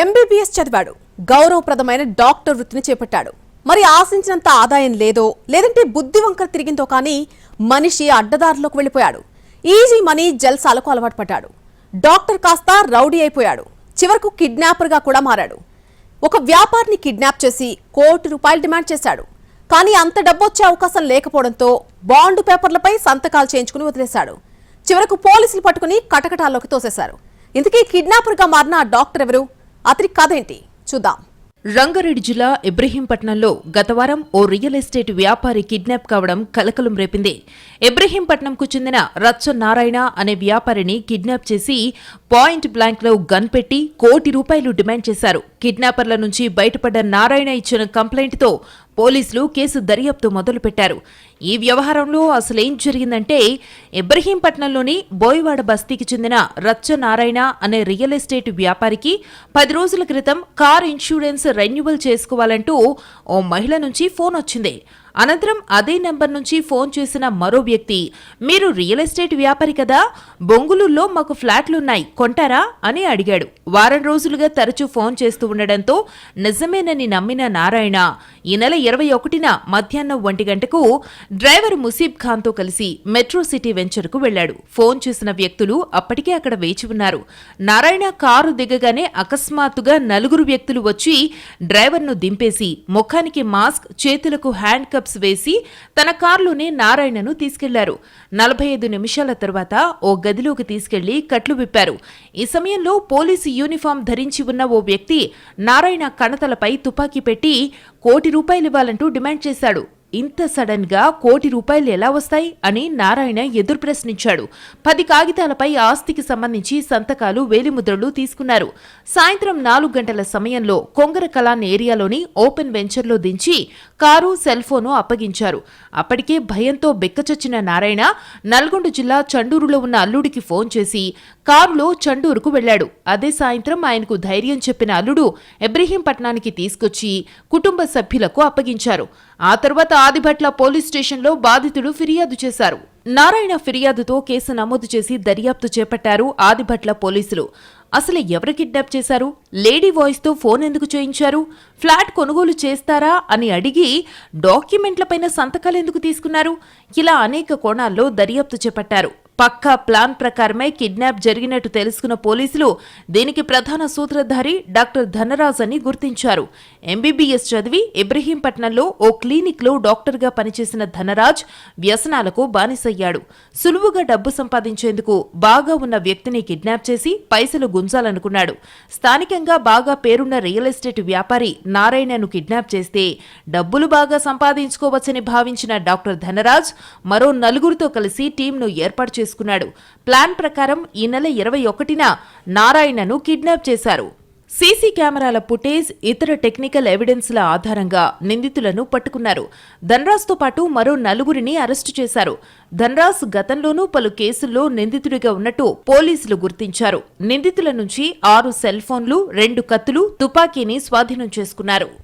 MBBS చదివాడు. గౌరవప్రదమైన doctor వృత్తిని చేపట్టాడు. మరి ఆశించినంత ఆదాయం లేదో లేదంటే బుద్ధి వంకర తిరిగిందో కానీ మనిషి అడ్డదారిలోకి వెళ్ళిపోయాడు. ఈజీ మనీ జల్సాలకు అలవాటు పడ్డాడు. డాక్టర్ కాస్త రౌడీ అయిపోయాడు. చివరకు కిడ్నాపర్గా కూడా మారాడు. ఒక వ్యాపారిని కిడ్నాప్ చేసి కోటి రూపాయలు డిమాండ్ చేశాడు. కానీ అంత డబ్బు వచ్చే అవకాశం లేకపోవడంతో బాండ్ పేపర్లపై సంతకాలు చేయించుకుని వదిలేశాడు. చివరకు పోలీసులు పట్టుకుని కటకటాల్లోకి తోసేశారు. ఇంతకీ కిడ్నాపర్గా మారిన ఆ డాక్టర్ ఎవరు? అతని కథ ఏంటి? చూద్దాం. రంగారెడ్డి జిల్లా ఇబ్రహీంపట్నంలో గతవారం ఓ రియల్ ఎస్టేట్ వ్యాపారి కిడ్నాప్ కావడం కలకలం రేపింది. ఇబ్రహీంపట్నంకు చెందిన రచ్చ నారాయణ అనే వ్యాపారిని కిడ్నాప్ చేసి పాయింట్ బ్లాంక్లో గన్ పెట్టి కోటి రూపాయలు డిమాండ్ చేశారు. కిడ్నాపర్ల నుంచి బయటపడ్డ నారాయణ ఇచ్చిన కంప్లైంట్తో పోలీసులు కేసు దర్యాప్తు మొదలుపెట్టారు. ఈ వ్యవహారంలో అసలేం జరిగిందంటే ఇబ్రహీంపట్నంలోని బోయవాడ బస్తీకి చెందిన రచ్చ నారాయణ అనే రియల్ ఎస్టేట్ వ్యాపారికి పది రోజుల క్రితం కార్ ఇన్సూరెన్స్ రెన్యువల్ చేసుకోవాలంటూ ఓ మహిళ నుంచి ఫోన్ వచ్చింది. అనంతరం అదే నెంబర్ నుంచి ఫోన్ చేసిన మరో వ్యక్తి మీరు రియల్ ఎస్టేట్ వ్యాపారి కదా బొంగులూరులో మాకు ఫ్లాట్లున్నాయి కొంటారా? అని అడిగాడు. వారం రోజులుగా తరచూ ఫోన్ చేస్తూ ఉండడంతో నిజమేనని నమ్మిన నారాయణ ఈ నెల ఇరవై ఒకటిన మధ్యాహ్నం ఒంటి గంటకు డ్రైవర్ ముసీబ్ ఖాన్తో కలిసి మెట్రో సిటీ వెంచర్కు వెళ్ళాడు ఫోన్ చేసిన వ్యక్తులు అప్పటికే అక్కడ వేచి ఉన్నారు. నారాయణ కారు దిగగానే అకస్మాత్తుగా నలుగురు వ్యక్తులు వచ్చి డ్రైవర్ను దింపేసి ముఖానికి మాస్క్ చేతులకు హ్యాండ్ కప్ కప్స్ వేసి తన కారులోనే నారాయణను తీసుకెళ్ళారు. నలభై ఐదు నిమిషాల తర్వాత ఓ గదిలోకి తీసుకెళ్ళి కట్లు విప్పారు. ఈ సమయంలో పోలీసు యూనిఫామ్ ధరించి ఉన్న ఓ వ్యక్తి నారాయణ కణతలపై తుపాకీ పెట్టి కోటి రూపాయలివ్వాలంటూ డిమాండ్ చేశాడు. ఇంత సడన్గా కోటి రూపాయలు ఎలా వస్తాయి అని నారాయణ ఎదురు ప్రశ్నించాడు. పది కాగితాలపై ఆస్తికి సంబంధించి సంతకాలు వేలిముద్రలు తీసుకున్నారు. సాయంత్రం నాలుగు గంటల సమయంలో కొంగర కలాన్ ఏరియాలోని ఓపెన్ వెంచర్లో దించి కారు సెల్ ఫోను అప్పగించారు. అప్పటికే భయంతో బెక్కచొచ్చిన నారాయణ నల్గొండ జిల్లా చండూరులో ఉన్న అల్లుడికి ఫోన్ చేసి కారులో చండూరుకు వెళ్ళాడు అదే సాయంత్రం ఆయనకు ధైర్యం చెప్పిన అల్లుడు ఇబ్రహీంపట్నానికి తీసుకొచ్చి కుటుంబ సభ్యులకు అప్పగించారు. ఆ తర్వాత ఆదిభట్ల పోలీస్ స్టేషన్లో బాధితుడు ఫిర్యాదు చేశారు. నారాయణ ఫిర్యాదుతో కేసు నమోదు చేసి దర్యాప్తు చేపట్టారు ఆదిభట్ల పోలీసులు. అసలు ఎవరు కిడ్నాప్ చేశారు? లేడీ వాయిస్తో ఫోన్ ఎందుకు చేయించారు? ఫ్లాట్ కొనుగోలు చేస్తారా అని అడిగి డాక్యుమెంట్లపైన సంతకాలు ఎందుకు తీసుకున్నారు? ఇలా అనేక కోణాల్లో దర్యాప్తు చేపట్టారు. పక్కా ప్లాన్ ప్రకారమే కిడ్నాప్ జరిగినట్టు తెలుసుకున్న పోలీసులు దీనికి ప్రధాన సూత్రధారి డాక్టర్ ధనరాజ్ అని గుర్తించారు. ఎంబీబీఎస్ చదివి ఇబ్రహీంపట్నంలో ఓ క్లినిక్లో డాక్టర్గా పనిచేసిన ధనరాజ్ వ్యసనాలకు బానిసయ్యాడు. సులువుగా డబ్బు సంపాదించేందుకు బాగా ఉన్న వ్యక్తిని కిడ్నాప్ చేసి పైసలు గుంజాలనుకున్నాడు. స్థానికంగా బాగా పేరున్న రియల్ ఎస్టేట్ వ్యాపారి నారాయణను కిడ్నాప్ చేస్తే డబ్బులు బాగా సంపాదించుకోవచ్చని భావించిన డాక్టర్ ధనరాజ్ మరో నలుగురితో కలిసి టీంను ఏర్పాటు చేసుకున్నాడు. ప్లాన్ ప్రకారం ఈ నెల ఇరవై ఒకటిన నారాయణను కిడ్నాప్ చేశారు. సీసీ కెమెరాల ఫుటేజ్ ఇతర టెక్నికల్ ఎవిడెన్స్ల ఆధారంగా నిందితులను పట్టుకున్నారు. ధన్రాజ్తో పాటు మరో నలుగురిని అరెస్టు చేశారు. ధన్రాజ్ గతంలోనూ పలు కేసుల్లో నిందితుడిగా ఉన్నట్టు పోలీసులు గుర్తించారు. నిందితుల నుంచి ఆరు సెల్ ఫోన్లు రెండు కత్తులు తుపాకీని స్వాధీనం చేసుకున్నారు.